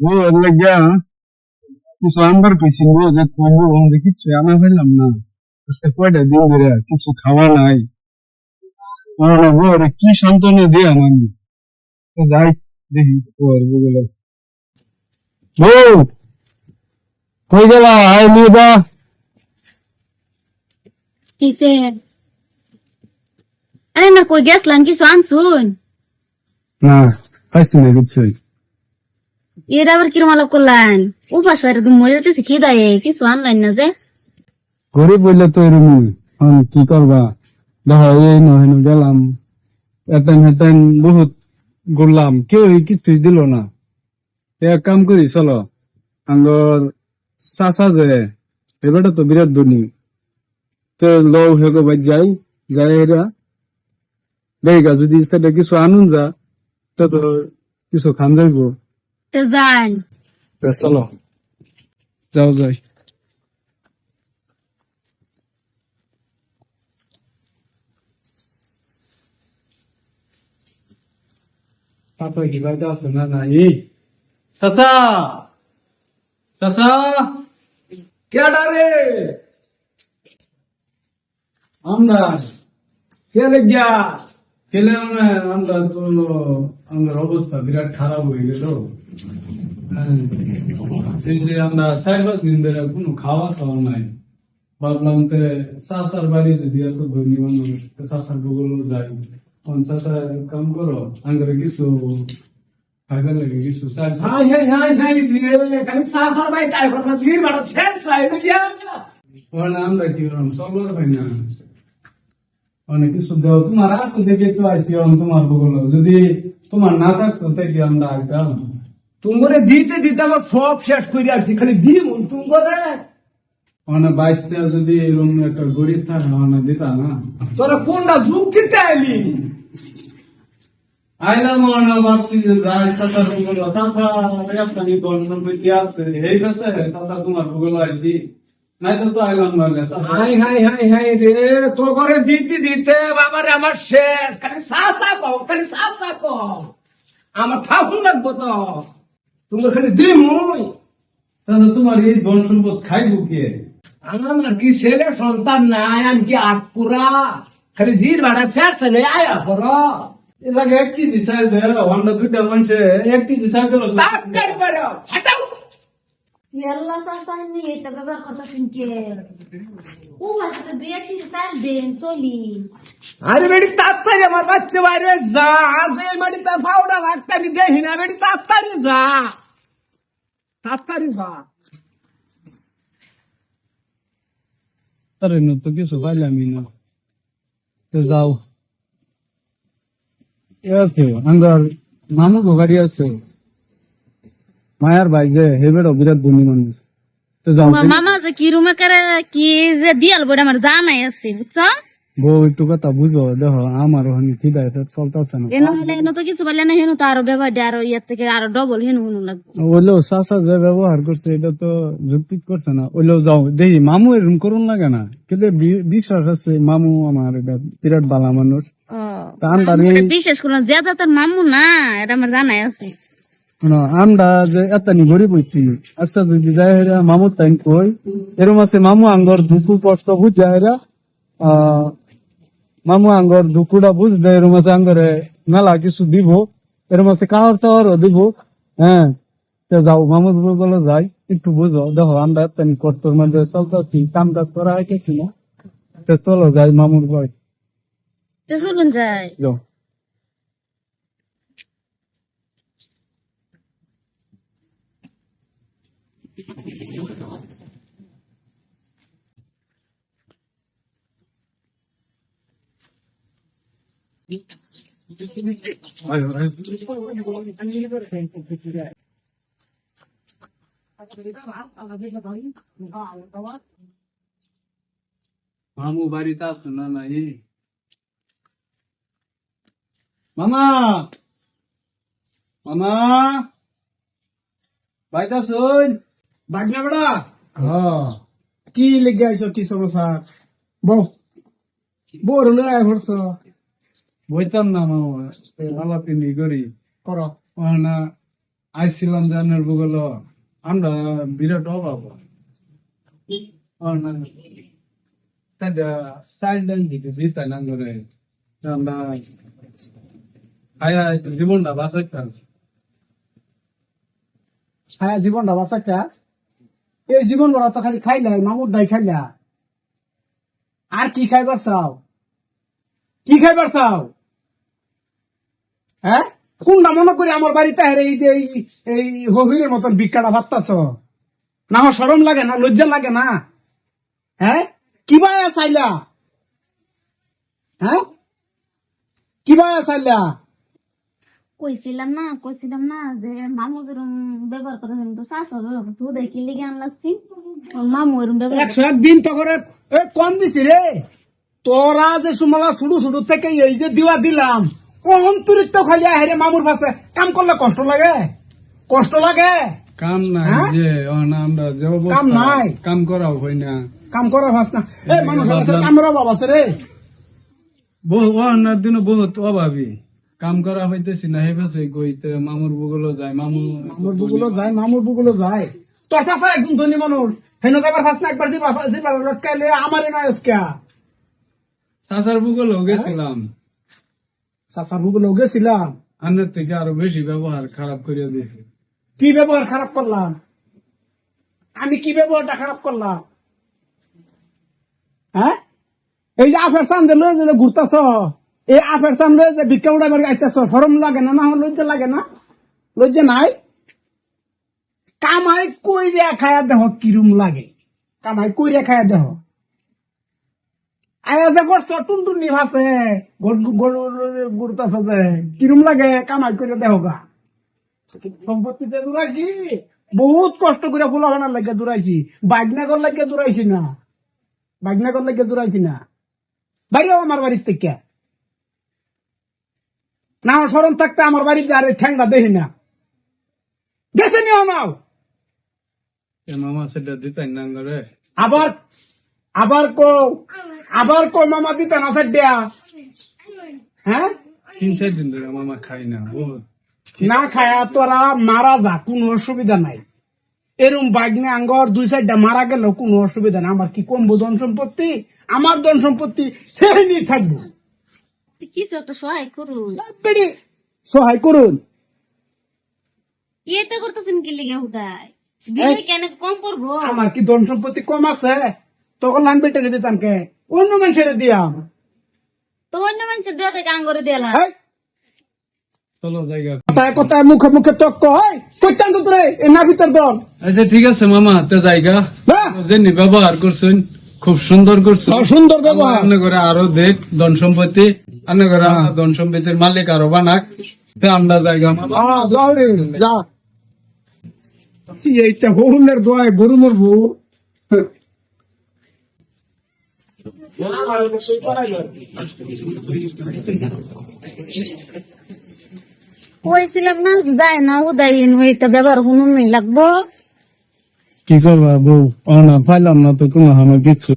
ও এর লাগিয়া কিছু আনবার কইছিল যে কইবো আমাদের কিচ্ছু আনা পাইলাম না আজকে কয়টা দিন ধরে কিছু খাওয়া নাই মনে হলো ওরে কি সান্ত্বনা দিয়ে আমি তো যাই দেখি ওর বগুলো বউ কই গেলা আয় নিয়ে যা কিসে আরে না কই গেছলাম কিছু আনছুন না পাইছি না কিছুই এর আবার কিরম আলাপ করলেন? উপাস বাইরে তুমি মরে যেতেছি, কি দেয়? কিছু আনলেন না যে? গরিব বললে তো এরকমই কি করবা? দেখো, এই নহেন গেলাম। এতেন হেতেন বহুত ঘুরলাম। কেউ কিছুই দিল না। এক কাম করি, চলো। আঙ্গর চাচা যে, এবারটা তো বিরাট ধনী। তো লও হেগো বাই যাই যাই এরা দেখা যদি সেটা কিছু আনুন যা তো কিছু খান যাইবো। তো যান চলো যাও যাই Papa কি বাইরে আছে না নাই চাচা চাচা কেডা রে আমরা কে লেগিয়া কেলে আমরা আমরা তো আমাদের অবস্থা বিরাট খারাপ হয়ে গেল হ্যাঁ, যে আমরা চার পাঁচ দিন ধরে কোনো খাওয়া খাওয়া নাই। ভাবলাম তে চাচার বাড়ি যদি এত ধনী মানুষ তে চাচার বগল যাই। এক কাম করো আঙ্গরে কিছু খাইবার লাগে কিছু খালি তাই জির বাড়া শেষ ভাই না। অনেক কিছু দেও তোমার আছে দেখে তো আইসি তোমার বগল যদি তোমার না থাকতো তাই আমরা আইতাম। তুমরে দিতে দিতে আমার সব শেষ করে আসছি খালি তুমরে। মানে বাইশ যদি এরকম একটা গরিব থাকে দিতা না। তোরা কোনটা আইলি? আইলাম ভাবছি যে যাই চাচা বগল চাচা একটা নি কোন সম্পত্তি আছে? এই কাছে চাচা তোমার বগল আইসি নাই তো তো আইলাম মানে হাই হাই হাই হাই রে তো করে দিতে দিতে বাবারে আমার শেষ। খালি সাসা কও খালি সাসা কও। আমার থাকুন লাগবো তো। তোমার খালি দিমই তাহলে তোমার এই ধন সম্পদ খাইব কে? আমার কি ছেলে সন্তান নাই আমি কি আটপুরা খালি জির ভাড়া শেষ ছেলে আয়া করো এর লাগে এক কেজি সাইজ দেয় হন্ডা দুইটা মানুষে এক কেজি সাইজ দিল ব্যবহার করতে শুনকে ও ভাই তো বিয়ে কি সাল দেন সলি আরে বেড়ি তাড়াতাড়ি আমার বাচ্চা বাইরে যা আজ এই মাটি তার ফাউডা রাখতে আমি দেখি না বেড়ি তাড়াতাড়ি যা তাড়াতাড়ি যা আরে না তো কিছু পাইলামই না তো যাও এ আছে আঙ্গার মামু গাড়ি আছে মায়ার ভাই যে হেবেড় বিরাট ধনী মানুষ তো যাও। মামা যে কি রুমে করে কি যে দিয়াল বড় আমার জানাই আছে বুঝছ? গো একটু কথা বুঝো দেখো আমার ওখানে খিদা এটা চলতেছে না। এনো হলে এনো তো কিছু বলে না হেনু তো আরও ব্যবহার দিয়ে আরও ইয়ার থেকে আরও ডবল হেনু হেনু লাগবে। ওইলেও চাষা যে ব্যবহার করছে এটা তো যুক্তি করছে না। ওইলেও যাও দেখি মামু এরকম করুন লাগে না? কিন্তু বিশ্বাস আছে মামু আমার এটা বিরাট বালা মানুষ। তা বিশেষ করে যে তার মামু না এটা আমার জানাই আছে। আমরা যে এতানি গরিব হইছি আচ্ছা যদি যাই হেরা মামু তাই কই? এরম আছে মামু আঙ্গর দুকু কষ্ট বুঝ যাইহেরা আহ, মামু আঙ্গর দুকুটা বুঝ দেয় এরম আছে আঙ্গরে মেলা কিছু দিব এরম আছে কাহর চাহরও দিব হ্যাঁ তো যাও মামু বলে যাই একটু বুঝো দেখো আমরা এতানি কষ্টর মধ্যে চলতেছি কাম কাজ করা হয় কি না? তো চলো যাই মামুর বাড়ি। চলুন যাই। যাও মামু বাড়িতে আছে না নাই মামা মামা বাড়িতে আছুন বাগনা বেড়া? হ্যাঁ। কি লেগে আইছো কি সমস্যা? বউ। বোর হলে আয় ভরছ বইতাম না মামা আলাপিনি করি করো না আইছিলাম জানার বগল। আমরা বিরাট অভাব জীবনটা বাঁচাইতাম জীবনটা বাঁচাইতা এই জীবন বড় তো খালি খাইলা, মামুর দাই খাইলা। আর কি খাইবার চাও? কি খাইবার চাও? হ্যাঁ? কোনটা মনে করি আমার বাড়িতে হেরে এই যে এই- হহিরের মতন ভিক্ষাটা ভাবতাছ? না আমার সরম লাগে না, লজ্জা লাগে না? হ্যাঁ? কি বায়া চাইলা? হ্যাঁ? কি বায়া চাইলা? কইছিলাম না কইছিলাম না যে মামু যেরকম ব্যবহার করে তো শাশু ব্যবহার করছে ওদের কি আনলাগছি মামু এরকম ব্যবহার একশো একদিন তো করে এ কম দিছি রে। তোরা যে সুমালা শুরু শুরু থেকে এই যে দিওয়া দিলাম ও অন্তরিত খালি হেরে মামুর পাশে। কাম করলে কষ্ট লাগে? কষ্ট লাগে? কাম নাই হ্যাঁ? যে আমরা যে কাম নাই। কাম করাও হয় না। কাম করা ভাস না। এ এই মানুষ ভাবলাম- কামের আছে রে। বহু অনার দিন বহুত অভাবী। কাম করা হইতেছি না হে পাশে কইতে মামুর বুগুলো যায় মামু মামুর বুগুলো যায় মামুর বুগুলো যায়। তোর চাষা একদম ধনী মানুষ। হেন যাবার ফাস না একবার দিবার লটকাইলে আমারে না আজকে। চাচার বুগুলো গেছিলাম। চাষার বুগুলো গেছিলাম। আন্নার থেকে আরও বেশি ব্যবহার খারাপ করে দিয়েছে। কি ব্যবহার খারাপ করলাম? আমি কি ব্যবহারটা খারাপ করলাম? হ্যাঁ? এই যে আফের যে লয়ে ঘুরতেছ? এই আফের লয়ে যে ভিক্ষা উড়াবার আইতেছ সরম লাগে না না লজ্জা লাগে না? লজ্জা নাই? কামাই কই রে খায়া দেহ কিরম লাগে? কামাই কই রে খায়া দেহ। আয়া যে করছ টুনটুনি ভাসে ঘুরতেছ যে কিরম লাগে, কামাই করে দেহ গা। সম্পত্তিতে দূরাইছি বহুত কষ্ট করে ফুলা বানার লাগে দূরাইছি বাগনাগর লাগে দূরাইছি না। বাগনাগর লাগে দূরাইছি না। বাইরেও আমার বাড়ির থেকে না আমার সরম থাকতে আমার বাড়িতে আর ঠ্যাংটা দেখি না। গেছে নি আমার এ মামা সেটা দিতেন না করে আবার আবার কো আবার কো মামা দিতে না স্যার দেয়া হ্যাঁ? তিন চার দিন ধরে মামা খাই না না খায়া তোরা মারা যা কোনো অসুবিধা নাই। এরম বাগনে আঙ্গর দুই সাইডটা মারা গেল কোনো অসুবিধা নাই। আমার কি কমবো ধন সম্পত্তি? আমার ধন সম্পত্তি হেরে নিয়ে থাকব। কিছু একটা সহায় করুন বেড়ি সহায় করুন ইয়েতে করতেছেন কি লেগে হুদায় দিলে কেন কম পড়ব আমার কি ধন সম্পত্তি কম আছে তখন লান বেটে অন্য মানুষের দিয়াম তো অন্য মানুষের দেওয়া থেকে আঙ্গরে দিলাম হেই, চলো জায়গা কথায় কথায় মুখে মুখে তক্ক হয় করতাম তো তোরে এ না ভিতর দল আচ্ছা ঠিক আছে মামা তে জায়গা যেনি ব্যবহার করছেন খুব সুন্দর করছেন সুন্দর ব্যবহার। করে আরও দেখ ধন সম্পত্তি আপনি করে আমার ধন সম্পত্তির মালিক আরও বানাক তে আমরা জায়গা যা। এইটা দোয়ায় গরু মরবো। কইছিলাম না যায় না উদয় এটা ব্যবহার কোনো নেই লাগবো। কি করবা বউ? অনা পাইলাম না তো কোনো আমার কিছু।